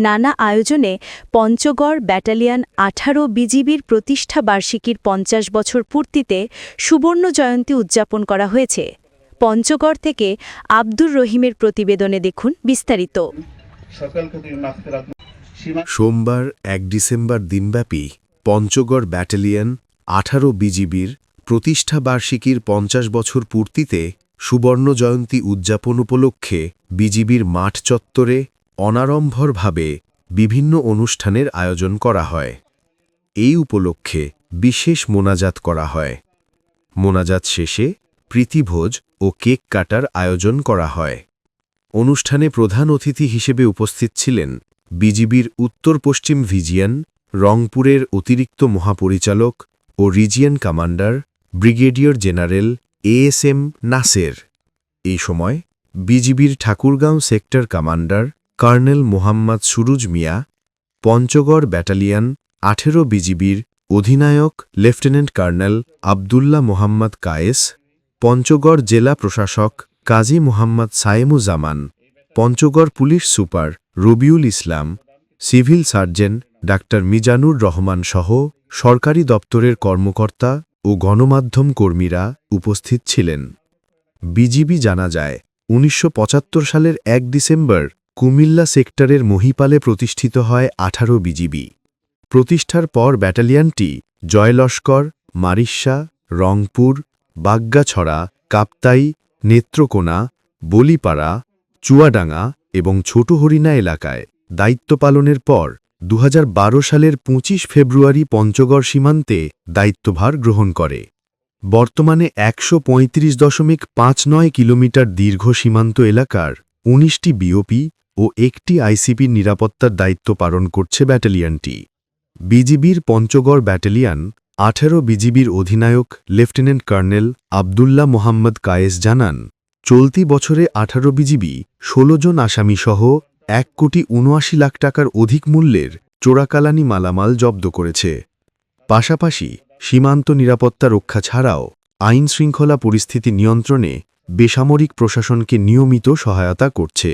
নানা আয়োজনে পঞ্চগড় ব্যাটালিয়ান আঠারো বিজিবির প্রতিষ্ঠা বার্ষিকীর পঞ্চাশ বছর পূর্তিতে সুবর্ণ জয়ন্তী উদযাপন করা হয়েছে। পঞ্চগড় থেকে আব্দুর রহিমের প্রতিবেদনে দেখুন বিস্তারিত। সোমবার এক ডিসেম্বর দিনব্যাপী পঞ্চগড় ব্যাটালিয়ন আঠারো বিজিবির প্রতিষ্ঠা বার্ষিকীর পঞ্চাশ বছর পূর্তিতে সুবর্ণ জয়ন্তী উদযাপন উপলক্ষে বিজিবির মাঠ চত্বরে অনাড়ম্বরভাবে বিভিন্ন অনুষ্ঠানের আয়োজন করা হয়। এই উপলক্ষে বিশেষ মোনাজাত করা হয়। মোনাজাত শেষে প্রীতিভোজ ও কেক কাটার আয়োজন করা হয়। অনুষ্ঠানে প্রধান অতিথি হিসেবে উপস্থিত ছিলেন বিজিবির উত্তর পশ্চিম ভিজিয়ান, রংপুরের অতিরিক্ত মহাপরিচালক ও region commander, brigadier general ASM Naser. এই সময় বিজিবির Thakurgaon sector commander colonel Mohammad Suruj Mia, Panchagarh battalion আঠেরো বিজিবির অধিনায়ক লেফটেন্যান্ট কর্নেল আবদুল্লাহ মোহাম্মদ কায়েস, পঞ্চগড় জেলা প্রশাসক Kazi Mohammad Sayemuzzaman, Panchagarh police super Robiul Islam, civil surgeon doctor Mizanur Rahman সহ সরকারি দপ্তরের কর্মকর্তা ও গণমাধ্যম কর্মীরা উপস্থিত ছিলেন। বিজিবি জানা যায়, উনিশশো পঁচাত্তর সালের এক ডিসেম্বর কুমিল্লা সেক্টরের মহিপালে প্রতিষ্ঠিত হয় আঠারো বিজিবি। প্রতিষ্ঠার পর ব্যাটালিয়নটি জয়লস্কর মারিস্সা রংপুর, বাগ্গাছড়া, কাপ্তাই, নেত্রকোনা, বলিপাড়া, চুয়াডাঙ্গা এবং ছোট হরিণা এলাকায় দায়িত্ব পালনের পর দু হাজার বারো সালের ২৫ ফেব্রুয়ারি পঞ্চগড় সীমান্তে দায়িত্বভার গ্রহণ করে। বর্তমানে একশো পঁয়ত্রিশ দশমিক পাঁচ নয় কিলোমিটার দীর্ঘ সীমান্ত এলাকার উনিশটি বিওপি ও একটি আইসিপির নিরাপত্তার দায়িত্ব পালন করছে ব্যাটালিয়নটি। বিজিবির পঞ্চগড় ব্যাটালিয়ন, আঠেরো বিজিবির অধিনায়ক, লেফটেন্যান্ট কর্নেল আবদুল্লাহ মোহাম্মদ কায়েস জানান, চলতি বছরে আঠারো বিজিবি ১৬ জন আসামিসহ এক কোটি উনআশি লাখ টাকার অধিক মূল্যের চোরাকালানি মালামাল জব্দ করেছে। পাশাপাশি সীমান্ত নিরাপত্তা রক্ষা ছাড়াও আইন শৃঙ্খলা পরিস্থিতি নিয়ন্ত্রণে বেসামরিক প্রশাসনকে নিয়মিত সহায়তা করছে।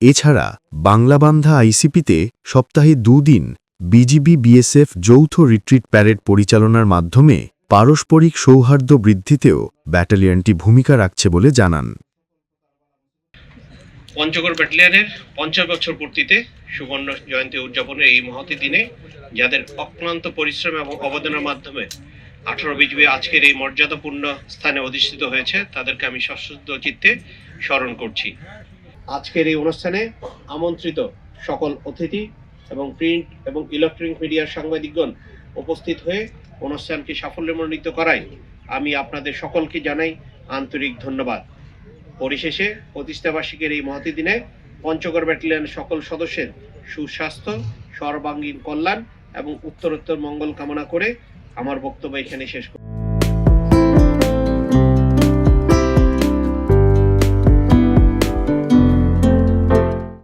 এছাড়া বাংলাবান্ধা আইসিপিতে সপ্তাহে দুদিন বিজিবি বিএসএফ যৌথ রিট্রিট প্যারেড পরিচালনার মাধ্যমে পারস্পরিক সৌহার্দ্য বৃদ্ধিতেও ব্যাটালিয়নটি ভূমিকা রাখছে বলে জানান। পঞ্চগড় ব্যাটালিয়নের পঞ্চাশ বছর পূর্তিতে সুবর্ণ জয়ন্তী উদযাপনের এই মহতি দিনে যাদের অক্লান্ত পরিশ্রম এবং অবদানের মাধ্যমে আঠারো বিজবি আজকের এই মর্যাদাপূর্ণ স্থানে অধিষ্ঠিত হয়েছে, তাদেরকে আমি সশ্রদ্ধ চিত্তে স্মরণ করছি। আজকের এই অনুষ্ঠানে আমন্ত্রিত সকল অতিথি এবং প্রিন্ট এবং ইলেকট্রনিক মিডিয়ার সাংবাদিকগণ উপস্থিত হয়ে অনুষ্ঠানকে সাফল্যমণ্ডিত করায় আমি আপনাদের সকলকে জানাই আন্তরিক ধন্যবাদ। পরিশেষে প্রতিষ্ঠাবার্ষিকের এই মহতি দিনে পঞ্চগড় ব্যাটালিয়নের সকল সদস্যের সুস্বাস্থ্য, সর্বাঙ্গীন কল্যাণ এবং উত্তরোত্তর মঙ্গল কামনা করে আমার বক্তব্য এখানে শেষ